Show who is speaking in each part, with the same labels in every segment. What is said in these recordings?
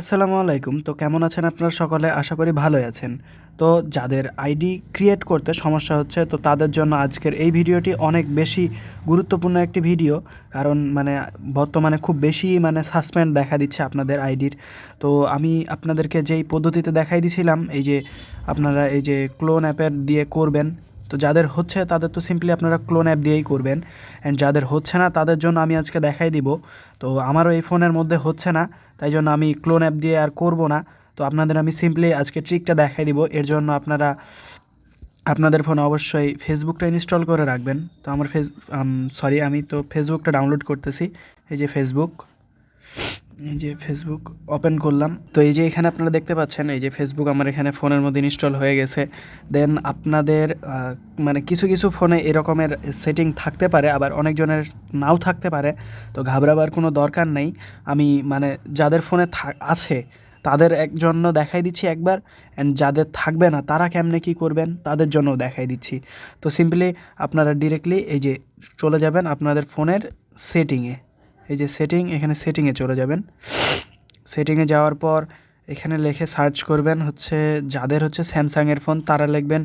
Speaker 1: আসসালামু আলাইকুম। তো কেমন আছেন আপনারা সকলে? আশা করি ভালোই আছেন। তো যাদের আইডি ক্রিয়েট করতে সমস্যা হচ্ছে, তো তাদের জন্য আজকের এই ভিডিওটি অনেক বেশি গুরুত্বপূর্ণ একটি ভিডিও। কারণ মানে বর্তমানে খুব বেশি মানে সাসপেন্ড দেখা দিচ্ছে আপনাদের আইডির। তো আমি আপনাদেরকে যেই পদ্ধতিতে দেখাই দিছিলাম, এই যে আপনারা এই যে ক্লোন অ্যাপের দিয়ে করবেন তো যাদের হচ্ছে, তাদের তো সিম্পলি আপনারা ক্লোন অ্যাপ দিয়েই করবেন। অ্যান্ড যাদের হচ্ছে না, তাদের জন্য আমি আজকে দেখাই দিব। তো আমারও এই ফোনের মধ্যে হচ্ছে না, তাই জন্য আমি ক্লোন অ্যাপ দিয়ে আর করব না। তো আপনাদের আমি সিম্পলি আজকে ট্রিকটা দেখাই দিব। এর জন্য আপনারা, আপনাদের ফোনে অবশ্যই ফেসবুকটা ইনস্টল করে রাখবেন। তো আমার ফেস সরি আমি তো ফেসবুকটা ডাউনলোড করতেছি। এই যে ফেসবুক এই যে ফেসবুক ওপেন করলাম। তো এই যে এখানে আপনারা দেখতে পাচ্ছেন, এই যে ফেসবুক আমার এখানে ফোনের মধ্যে ইনস্টল হয়ে গেছে। দেন আপনাদের মানে কিছু কিছু ফোনে এরকমের সেটিং থাকতে পারে, আবার অনেকজনের নাও থাকতে পারে। তো ঘাবড়াবার কোনো দরকার নেই। আমি মানে যাদের ফোনে আছে, তাদের এক জন্য দেখাই দিচ্ছি একবার অ্যান্ড যাদের থাকবে না, তারা কেমনে কী করবেন, তাদের জন্য দেখাই দিচ্ছি। তো সিম্পলি আপনারা ডিরেক্টলি এই যে চলে যাবেন আপনাদের ফোনের সেটিংয়ে এই যে সেটিং এখানে সেটিংয়ে চলে যাবেন। সেটিংয়ে যাওয়ার পর এখানে লিখে সার্চ করবেন হচ্ছে, যাদের হচ্ছে স্যামসাংয়ের ফোন তারা লিখবেন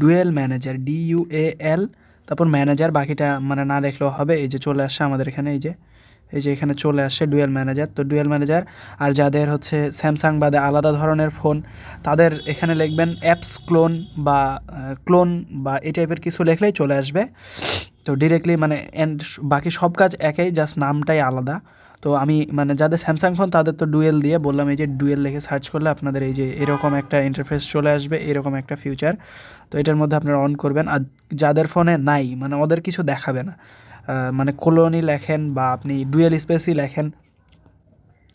Speaker 1: dual manager D U A L তারপর ম্যানেজার বাকিটা মানে না দেখলেও হবে, এই যে চলে আসছে আমাদের এখানে, এই যে এই যে এখানে চলে আসছে ডুয়েল ম্যানেজার তো ডুয়েল ম্যানেজার আর যাদের হচ্ছে স্যামসাং বাদে আলাদা ধরনের ফোন তাদের এখানে লিখবেন অ্যাপস ক্লোন বা ক্লোন বা এই টাইপের কিছু লিখলেই চলে আসবে। তো ডিরেক্টলি মানে অ্যান্ড বাকি সব কাজ একাই জাস্ট নামটাই আলাদা। তো আমি মানে যাদের স্যামসাং ফোন তাদের তো ডুয়েল দিয়ে বললাম, এই যে ডুয়েল লিখে সার্চ করলে আপনাদের এই যে এরকম একটা ইন্টারফেস চলে আসবে, এরকম একটা ফিউচার তো এটার মধ্যে আপনারা অন করবেন। আর যাদের ফোনে নাই মানে ওদের কিছু দেখাবে না। মানে কোলোনি লেখেন বা আপনি ডুয়েল স্পেসই লেখেন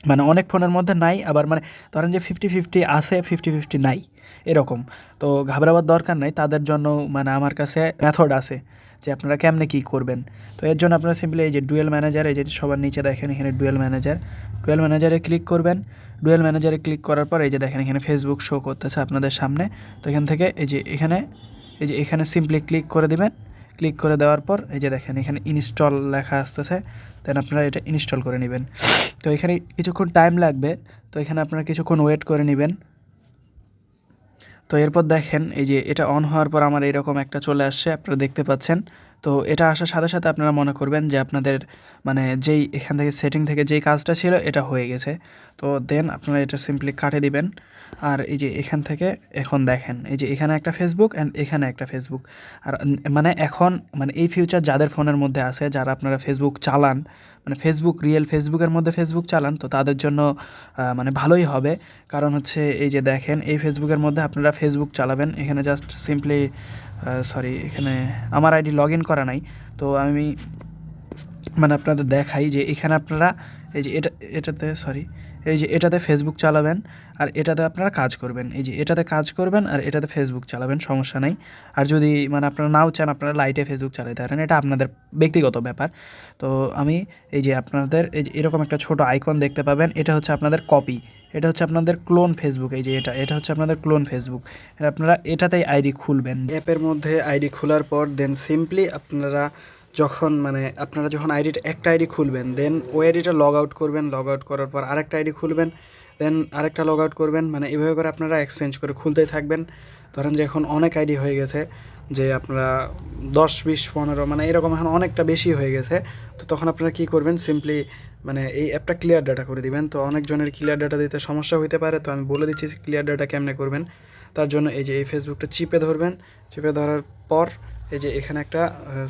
Speaker 1: মানে অনেক ফোনের মধ্যে নাই, আবার মানে ধরেন যে ফিফটি ফিফটি আছে ফিফটি ফিফটি নাই, এরকম। তো ঘাবড়াবার দরকার নাই, তাদের জন্য মানে আমার কাছে মেথড আছে যে আপনারা কেমনে কী করবেন। তো এর জন্য আপনারা সিম্পলি এই যে ডুয়েল ম্যানেজার এই যে সবার নিচে দেখেন এখানে ডুয়েল ম্যানেজার ডুয়েল ম্যানেজারে ক্লিক করবেন। ডুয়েল ম্যানেজারে ক্লিক করার পর এই যে দেখেন এখানে ফেসবুক শো করতেছে আপনাদের সামনে। তো এখান থেকে এই যে এখানে, এই যে এখানে সিম্পলি ক্লিক করে দিবেন। ক্লিক করে দেওয়ার পর, এই যে দেখেন, এখানে ইনস্টল লেখা আসতেছে দেন আপনারা এটা ইনস্টল করে নেবেন। তো এখানে কিছুক্ষণ টাইম লাগবে, তো এখানে আপনারা কিছুক্ষণ ওয়েট করে নেবেন। তো এরপর দেখেন, এই যে এটা অন হওয়ার পর আমার এরকম একটা চলে আসছে, আপনারা দেখতে পাচ্ছেন। তো এটা আসার সাথে সাথে আপনারা মনে করবেন যে আপনাদের মানে যেই এখান থেকে সেটিং থেকে যেই কাজটা ছিল এটা হয়ে গেছে। তো দেন আপনারা এটা সিম্পলি কাটে দিবেন। আর এই যে এখান থেকে এখন দেখেন, এই যে এখানে একটা ফেসবুক অ্যান্ড এখানে একটা ফেসবুক আর মানে এখন মানে এই ফিউচার যাদের ফোনের মধ্যে আছে, যারা আপনারা ফেসবুক চালান মানে ফেসবুক রিয়েল ফেসবুকের মধ্যে ফেসবুক চালান, তো তাদের জন্য মানে ভালোই হবে। কারণ হচ্ছে এই যে দেখেন, এই ফেসবুকের মধ্যে আপনারা ফেসবুক চালাবেন। এখানে জাস্ট সিম্পলি সরি এখানে আমার আইডি লগ ইন করা নাই। তো আমি মানে আপনাদের দেখাই যে এখানে আপনারা এই যে এটা, এটাতে সরি এই যে এটাতে ফেসবুক চালাবেন আর এটাতে আপনারা কাজ করবেন। এই যে এটাতে কাজ করবেন আর এটাতে ফেসবুক চালাবেন, সমস্যা নেই। আর যদি মানে আপনারা নাও চান, আপনারা লাইটে ফেসবুক চালাতে পারেন। এটা আপনাদের ব্যক্তিগত ব্যাপার। তো আমি এই যে আপনাদের, এই যে এরকম একটা ছোট আইকন দেখতে পাবেন। এটা হচ্ছে আপনাদের কপি এটা হচ্ছে আপনাদের ক্লোন ফেসবুক এই যে এটা এটা হচ্ছে আপনাদের ক্লোন ফেসবুক আপনারা এটাতেই আইডি খুলবেন। অ্যাপের মধ্যে আইডি খোলার পর দেন সিম্পলি আপনারা যখন মানে আপনারা যখন আইডিটা একটা আইডি খুলবেন দেন ওই আইডিটা লগ আউট করবেন লগ আউট করার পর আরেকটা আইডি খুলবেন দেন আরেকটা লগ আউট করবেন মানে এভাবে করে আপনারা এক্সচেঞ্জ করে খুলতেই থাকবেন। ধরেন যে এখন অনেক আইডি হয়ে গেছে, যে আপনারা দশ, বিশ, পনেরো মানে এরকম এখন অনেকটা বেশি হয়ে গেছে। তো তখন আপনারা কী করবেন? সিম্পলি মানে এই অ্যাপটা ক্লিয়ার ডাটা করে দিবেন। তো অনেকজনের ক্লিয়ার ডাটা দিতে সমস্যা হইতে পারে, তো আমি বলে দিচ্ছি ক্লিয়ার ডাটা কেমনে করবেন? তার জন্য এই যে এই ফেসবুকটা চিপে ধরবেন। চিপে ধরার পর এই যে এখানে একটা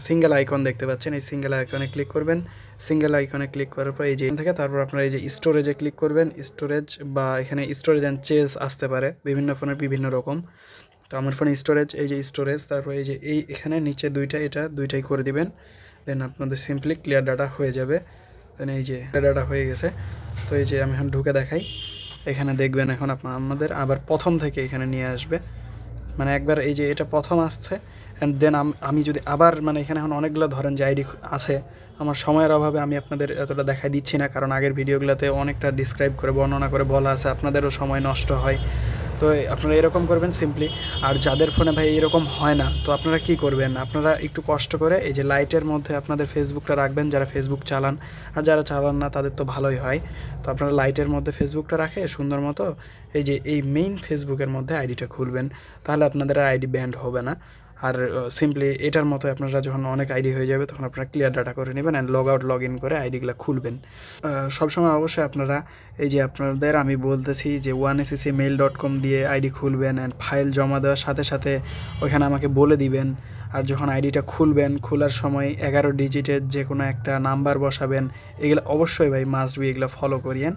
Speaker 1: সিঙ্গেল আইকন দেখতে পাচ্ছেন। এই সিঙ্গেল আইকনে ক্লিক করবেন। সিঙ্গেল আইকনে ক্লিক করার পর এই যে থেকে তারপর আপনারা এই যে স্টোরেজে ক্লিক করবেন। স্টোরেজ বা এখানে স্টোরেজ অ্যান্ড চেজ আসতে পারে। বিভিন্ন ফোনের বিভিন্ন রকম। তো আমার ফোনে স্টোরেজ এই যে স্টোরেজ তারপর এই যে এই এখানে নিচে দুইটা, এটা দুইটাই করে দিবেন। দেন আপনাদের সিম্পলি ক্লিয়ার ডাটা হয়ে যাবে। দেন এই যে ডাটা হয়ে গেছে। তো এই যে আমি এখন ঢুকে দেখাই। এখানে দেখবেন এখন আপনার আমাদের আবার প্রথম থেকে এখানে নিয়ে আসবে। মানে একবার এই যে এটা প্রথম আসছে অ্যান্ড দেন আমি যদি আবার মানে এখানে এখন অনেকগুলো ধরেন যে আইডি আছে, আমার সময়ের অভাবে আমি আপনাদের এতটা দেখা দিচ্ছি না, কারণ আগের ভিডিওগুলোতে অনেকটা ডিসক্রাইব করে, বর্ণনা করে বলা আছে, আপনাদেরও সময় নষ্ট হয়। তো আপনারা এরকম করবেন সিম্পলি আর যাদের ফোনে ভাই এরকম হয় না, তো আপনারা কি করবেন? আপনারা একটু কষ্ট করে এই যে লাইটের মধ্যে আপনাদের ফেসবুকটা রাখবেন, যারা ফেসবুক চালান। আর যারা চালান না, তাদের তো ভালোই হয়। তো আপনারা লাইটের মধ্যে ফেসবুকটা রাখে, সুন্দর মতো এই যে, এই মেইন ফেসবুকের মধ্যে আইডিটা খুলবেন। তাহলে আপনাদের আর আইডি ব্যান্ড হবে না। আর সিম্পলি এটার মতো আপনারা যখন অনেক আইডি হয়ে যাবে, তখন আপনারা ক্লিয়ার ডাটা করে নেবেন and log out log in করে আইডিগুলো খুলবেন। সবসময় অবশ্যই আপনারা এই যে আপনাদের আমি বলতেছি যে one ACC mail dot com দিয়ে আইডি খুলবেন অ্যান্ড ফাইল জমা দেওয়ার সাথে সাথে ওইখানে আমাকে বলে দিবেন। আর যখন আইডিটা খুলবেন, খোলার সময় এগারো ডিজিটের যে কোনো একটা নাম্বার বসাবেন, এগুলো অবশ্যই ভাই মাস্ট বি এগুলো ফলো করিয়েন।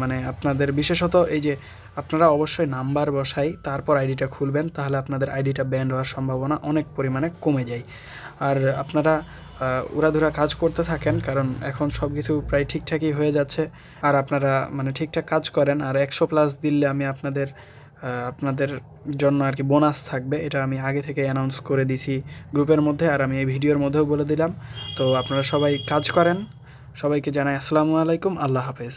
Speaker 1: মানে আপনাদের বিশেষত এই যে আপনারা অবশ্যই নাম্বার বসাই, তারপর আইডিটা খুলবেন, তাহলে আপনাদের আইডিটা ব্যান্ড হওয়ার সম্ভাবনা অনেক পরিমাণে কমে যায়। আর আপনারা উড়াধুরা কাজ করতে থাকেন, কারণ এখন সব কিছু প্রায় ঠিকঠাকই হয়ে যাচ্ছে। আর আপনারা মানে ঠিকঠাক কাজ করেন, আর একশো প্লাস দিলে আমি আপনাদের আপনাদের জন্য আর কি বোনাস থাকবে। এটা আমি আগে থেকে অ্যানাউন্স করে দিছি গ্রুপের মধ্যে, আর আমি এই ভিডিওর মধ্যেও বলে দিলাম। তো আপনারা সবাই কাজ করেন। সবাইকে জানাই আসসালামু আলাইকুম, আল্লাহ হাফেজ।